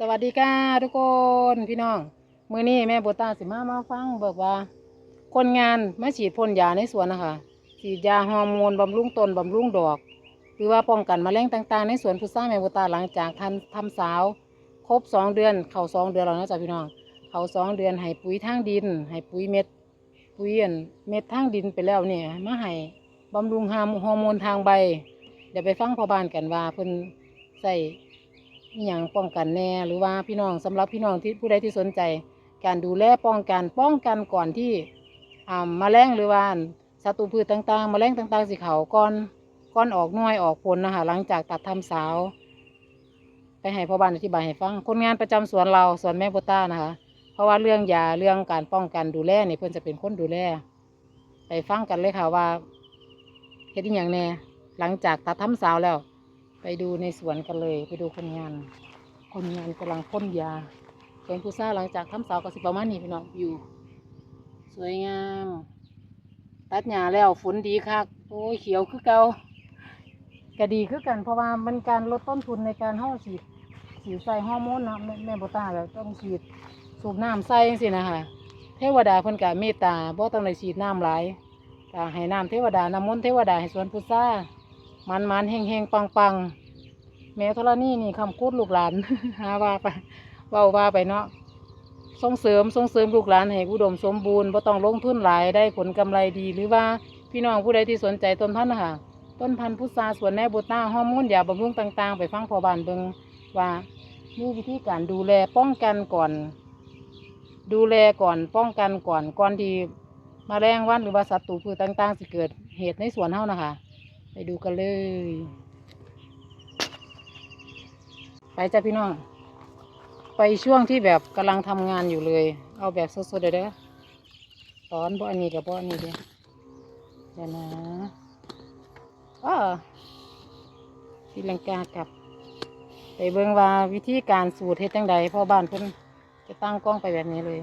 สวัสดีค่ะทุกคนพี่น้อง มือนี้แม่โบตาสิมามาฟังบิกว่า คนงานมาฉีดพ่นยาในสวนนะคะฉีดยาฮอร์โมนบำรุงต้นบำรุงดอก หรือว่าป้องกันแมลงต่างๆ ในสวนพุทราแม่โบตาหลังจากทันทำสาว ครบสองเดือน เข้าสองเดือนแล้วนะจ๊ะพี่น้อง เข้าสองเดือนให้ปุ๋ยทางดินให้ปุ๋ยเม็ดปุ๋ยอันเม็ดทางดินไปแล้วเนี่ยมาให้บำรุงฮาร์มฮอร์โมนทางใบ เดี๋ยวไปฟังพ่อบ้านกันว่าเพิ่นใส่ อหย่างป้องกันแน่หรือว่าพี่น้องสำหรับพี่น้องที่ผู้ใดที่สนใจ การดูแลป้องกันป้องกันก่อนที่อ่าแมลงหรือว่าศัตรูพืชต่างๆ แมลงต่างๆสิเขาก่อนก่อนออกหน่วยออกผลนะคะหลังจากตัดทำสาว ไปให้พ่อบ้านอธิบายให้ฟังคนงานประจำสวนเราสวนแม่โบต้านะคะ เพราะว่าเรื่องยาเรื่องการป้องกันดูแลนี่เพิ่นจะเป็นคนดูแล ไปฟังกันเลยค่ะว่าเฮ็ดอหย่างแน่หลังจากตัดทำสาวแล้ว ไปดูในสวนกันเลย ไปดูคนงาน คนงานกำลังพ่นยาสวนพุทราหลังจากทำเสาก็สิประมาณนี้พี่น้องอยู่ สวยงาม ตัดหญ้าแล้วฝนดีคักโอ้ยเขียวคือเกาก็ดีคือกัน เพราะว่ามันการลดต้นทุนในการห่อฉีดฉีดใส่ฮอร์โมนนะแม่แม่บตาแล้วต้องฉีดสูบน้ำใส่สินะคะเทวดาเพิ่นกะเมตตาบ่ต้องได้ฉีดน้ำหลายก็ให้น้ำเทวดาน้ำมนต์เทวดาให้สวนพุทรา มันมันๆเฮงเฮงปังปังแม่ธรณีนี่คำคูดลูกหลานหาว่าไปเว่าว่าไปเนาะส่งเสริมส่งเสริมลูกหลานให้อุดมสมบูรณ์บ่ต้องลงทุนหลายได้ผลกำไรดี หรือว่าพี่น้องผู้ใดที่สนใจต้นพันธุ์นะคะต้นพันธุ์พุทราสวนแม่บุตราฮอร์โมนยาบำรุงต่าง ๆ ไปฟังพอบานเบิงว่ามีวิธีการดูแลป้องกันก่อน ดูแลก่อนป้องกันก่อนก่อนที่มแมลงวันหรือว่าศัตรูพืชต่าง ๆ สิเกิดเหตุในสวนเฮานะคะ ไปดูกันเลย ไปจ้ะพี่น้อง ไปช่วงที่แบบกำลังทำงานอยู่เลย เอาแบบสดๆเด้อตอนบ่อันนี้กับบ่อันนี้เด้อเดี๋ยวนะอ้อที่ลังกากลับ ไปเบิ่งว่าวิธีการสูตรเฮ็ดจังใดพ่อบ้านเพิ่นจะตั้งกล้องไปแบบนี้เลย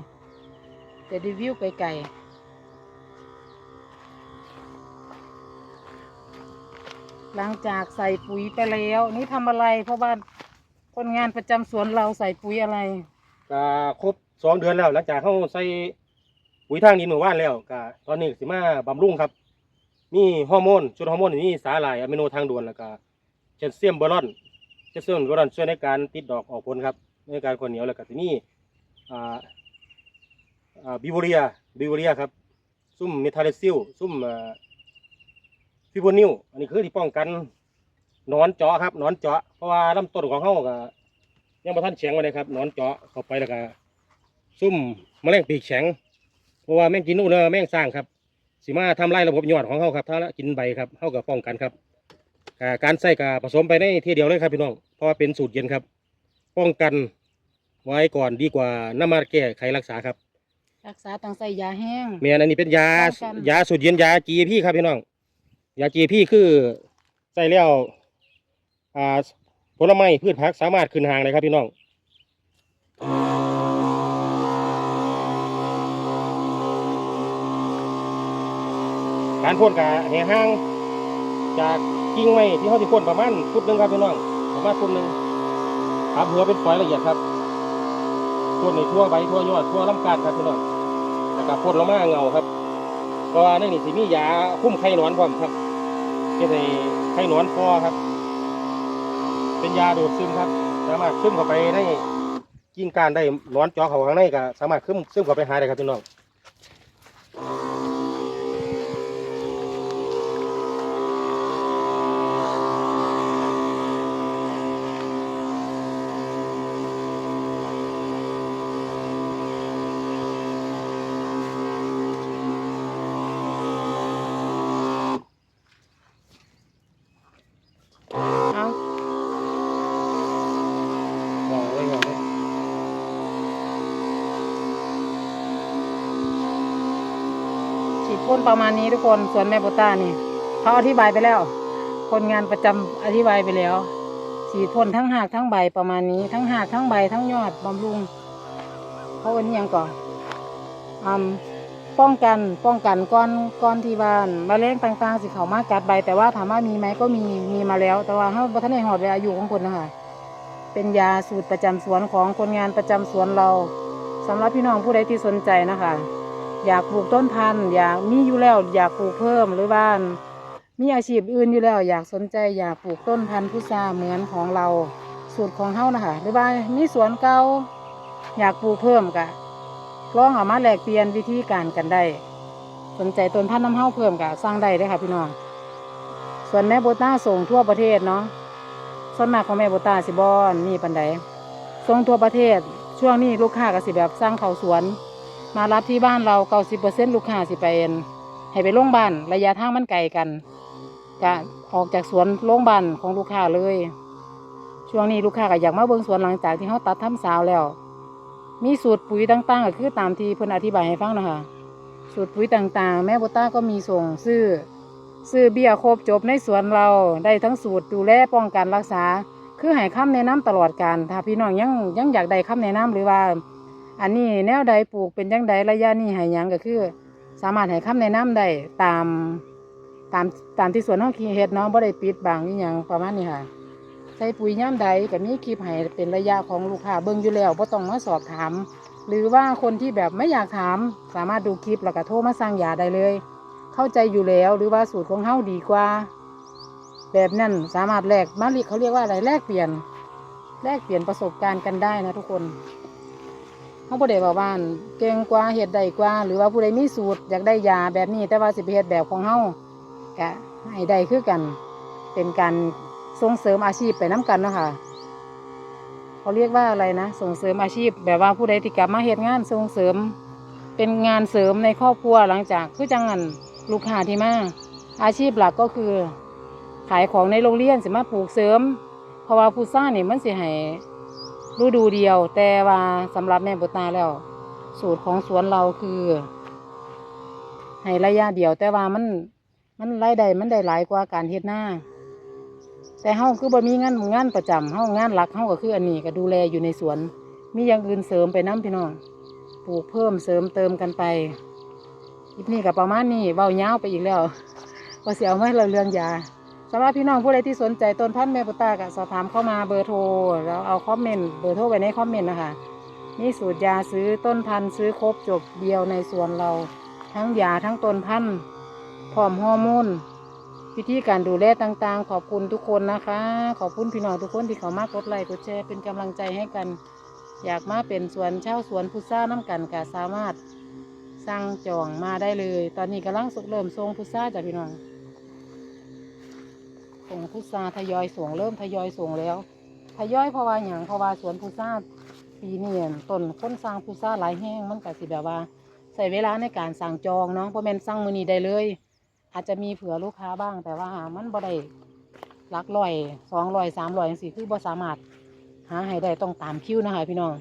จะรีวิวไกลๆ หลังจากใส่ปุ๋ยไปแล้ว นี่ทำอะไรเพราะว่าคนงานประจำสวนเราใส่ปุ๋ยอะไร ก็ครบสองเดือนแล้ว หลังจากเขาใส่ปุ๋ยทางดินหมู่บ้านแล้วก็ตอนนี้สิมาบำรุงครับ มีฮอร์โมนชุดฮอร์โมนนี่มีสาหร่ายอะมิโนทางด่วนแล้วก็แคลเซียมบอรอนแคลเซียมบอรอนช่วยในการติดดอกออกผลครับในการคนเหนียวแล้วก็สิมีอ่าอ่าบิวเรียบิวเรียครับซุ่มเมทาเลซิลซุ่มฟิ โบนิลอันนี้คือที่ป้องกันหนอนเจาะครับหนอนเจาะเพราะว่าลำต้นของเขาก็ยังมาท่านแข็งมาเลยครับหนอนเจาะเข้าไปแล้วก็ซุ่มแมลงปีกแข็งเพราะว่าแมงกินนู่นเนอะแมงสร้างครับสิมาทำลายระบบยอดของเขาครับถ้ากินใบครับเขากับป้องกันครับอ่าการใส่กับผสมไปในทีเดียวเลยครับพี่น้องเพราะว่าเป็นสูตรเย็นครับ ป้องกันไว้ก่อนดีกว่าน้ำมาแก้ไขรักษาครับ รักษาต้องใส่ยาแห้งเมียนอันนี้เป็นยาป้องกันยาสูตรเย็นยาจีพี่ครับพี่น้อง ยาจีพี่คือใส่แล้วอ่าผลไม้พืชผักสามารถขึ้นหางเลยครับพี่น้องการพ่นกะแห่ห้างจากกิ่งไม้ที่เขาที่พ่นประมาณฟุตหนึ่งครับพี่น้องประมาณฟุตหนึ่งครับหัวเป็นฝอยละเอียดครับพ่นในทั่วใบทั่วยอดทั่วลำกาดครับพี่น้องแล้วก็พ่นลงมาเงาครับเพราะว่าในนี่สิมียาคุ้มไข้หนอนพร้อมครับ เพื่อให้ไข้หนอนฟอครับ เป็นยาดูดซึมครับ สามารถซึมเข้าไปในกิ่งก้านได้หนอนเจาะเข้าข้างในก็สามารถซึมซึมเข้าไปหาได้ครับพี่น้อง ฉีดพ่นประมาณนี้ทุกคนสวนแม่โบต้านี่เขาอธิบายไปแล้ว คนงานประจำอธิบายไปแล้วฉีดพ่นทั้งหากทั้งใบประมาณนี้ ทั้งหากทั้งใบทั้งยอดบำรุงเขาเอ็นยังก่อนอืมป้องกันป้องกันก้อนก้อนที่บ้านมะเร็งต่างๆสิเขามากัดใบ แต่ว่าถามว่ามีไหมก็มีมีมาแล้ว แต่ว่าเขาบัทันในหอดเวลาอายุของคนนะคะเป็นยาสูตรประจำสวนของคนงานประจำสวนเราสำหรับพี่น้องผู้ใดที่สนใจนะคะ อยากปลูกต้นพันธุ์อยากมีอยู่แล้วอยากปลูกเพิ่มหรือว่ามีอาชีพอื่นอยู่แล้ว อยากสนใจอยากปลูกต้นพันธุ์พุทราเหมือนของเราสูตรของเฮานะคะหรือว่ามีสวนเก่าอยากปลูกเพิ่มกะลองเอามาแลกเปลี่ยนวิธีการกันได้ สนใจต้นพันธุ์น้ำเฮาเพิ่มกะสร้างได้เลยค่ะพี่น้องส่วนแม่โบต้าส่งทั่วประเทศเนาะส่วนมากของแม่โบต้าสิบอนนี่ปันใดส่งทั่วประเทศช่วงนี้ลูกค้าก็สิแบบสร้างเขาสวน มารับที่บ้านเราเก้าสิบเปอร์เซ็นลูกค้าสิไปเอ็นให้ไปโรงพยาบาลระยะทางมันไกลกันก็ออกจากสวนโรงพยาบาลของลูกค้าเลย ช่วงนี้ลูกค้าก็อยากมาเบิ่งสวนหลังจากที่เขาตัดทำสาวแล้ว มีสูตรปุ๋ยต่างๆก็คือตามที่เพิ่นอธิบายให้ฟังนะคะสูตรปุ๋ยต่างๆ แม่โบต้าก็มีส่งซื้อซื้อเบี้ยครบจบในสวนเราได้ทั้งสูตรดูแลป้องกันรักษา คือให้คำแนะนำตลอดการถ้าพี่น้องยังยังอยากได้คำแนะนำหรือว่า อันนี้แนวใดปลูกเป็นจังใดระยะนี้ให้หยังก็คือ สามารถให้คำแนะนำได้ตามตามตามที่สวนเฮาเฮ็ดเนาะบ่ได้ปิดบังอีหยังประมาณนี้ค่ะ ใส่ปุ๋ยย่ามใดก็มีคลิปให้เป็นระยะของลูกค้าเบิ่งอยู่แล้วบ่ต้องมาสอบถาม หรือว่าคนที่แบบไม่อยากถาม สามารถดูคลิปแล้วก็โทรมาสั่งยาได้เลย เข้าใจอยู่แล้วหรือว่าสูตรของเฮาดีกว่า แบบนั้นสามารถแลกมาลิเขาเรียกว่าอะไรแลกเปลี่ยนแลกเปลี่ยนประสบการณ์กันได้นะทุกคน เขาผู้ใดบอกว่าเก่งกว่าเฮ็ดได้กว่า หรือว่าผู้ใดมีสูตรอยากได้ยาแบบนี้ แต่ว่าสิไปเฮ็ดแบบของเฮากะให้ได้คือกัน เป็นการส่งเสริมอาชีพไปน้กันเนาะคะเขาเรียกว่าอะไรนะ ส่งเสริมอาชีพ แบบว่าผู้ใดที่กลับมาเฮ็ดงานส่งเสริม เป็นงานเสริมในครอบครัวหลังจากคือจังงันลูกค้าที่มาอาชีพหลักก็คือ ขายของในโรงเรียนสิมาปลูกเสริม เพราะว่าผู้ซ่านี่มันสิให้ ฤดูเดียว แต่ว่าสำหรับแม่บุตาแล้ว สูตรของสวนเราคือให้ระยะเดียว แต่ว่ามันมันรายได้มันได้หลายกว่าการเฮ็ดหน้า แต่เฮาคือบ่มีงานงานประจำเฮางานหลักเฮาก็คืออันนี้ก็ดูแลอยู่ในสวน มีอย่างอื่นเสริมไปน้พี่น้องปลูกเพิ่มเสริมเติมกันไปคลิปนี้กับประมาณนี้เบายาวไปอีกแล้วว่าเสียเอาไว้เราเรื่องยา สำหรับพี่น้องผู้ใดที่สนใจต้นพันธุ์แม่ปุตาก็สอบถามเข้ามาเบอร์โทรแล้วเอาคอมเมนต์เบอร์โทรไว้ในคอมเมนต์นะคะนี่สูตรยาซื้อต้นพันธุ์ซื้อครบจบเดียวในสวนเรา ทั้งยาทั้งต้นพันธุ์พร้อมฮอร์โมนวิธีการดูแลต่างๆ ขอบคุณทุกคนนะคะ ขอบคุณพี่น้องทุกคนที่เขามากดไลค์กดแชร์เป็นกำลังใจให้กัน อยากมาเป็นสวนเช่าสวนพุทราน้ำกันก็สามารถสั่งจองมาได้เลย ตอนนี้กำลังสุกเริ่มทรงพุทราจ้ะพี่น้อง พุทราทยอยส่งเริ่มทยอยส่งแล้ว ทยอยเพราะว่าอย่างเพราะว่าสวนพุทราปีนี้ต้นค้นสร้างพุทราหลายแห้งมันก็สิแบบว่าใส่เวลาในการสั่งจองเนาะเพราะแม่นสั่งมือนี้ได้เลย อาจจะมีเผื่อลูกค้าบ้าง แต่ว่ามันบ่ได้ลักร้อยสองร้อยสามร้อยสี่คือบ่สามารถหาให้ได้ต้องตามคิวนะคะพี่น้อง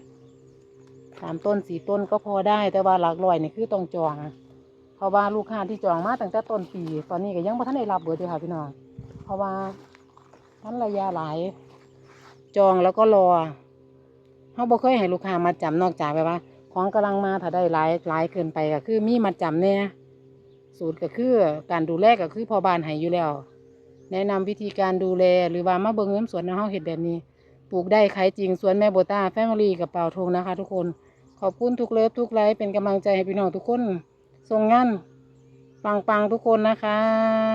สามต้นสี่ต้นก็พอได้แต่ว่าหลักร้อยนี่คือต้องจอง เพราะว่าลูกค้าที่จองมาตั้งแต่ต้นปี ตอนนี้ก็ยังไม่ทันได้รับเบอร์เลยค่ะพี่น้อง ราะว่ามันระยะหลาย จองแล้วก็รอเขาบ่เคยให้ลูกค้ามาจำนอกจากแบบว่า ของกำลังมาถ้าได้หลายหลายเกินไปก็คือมีมาจำเนี่ยสูตรก็คือการดูแลก็คือพอบานให้อยู่แล้ว แนะนำวิธีการดูแลหรือว่ามาเบิ่งเงินสวนในห้องเห็ดแบบนี้ ปลูกได้ขายจริงสวนแม่โบต้าแฟมิลี่กับเป่าทงนะคะ ทุกคนขอบคุณทุกเลิฟทุกไลค์เป็นกำลังใจให้พี่น้องทุกคนส่งงานปังๆทุกคนนะคะ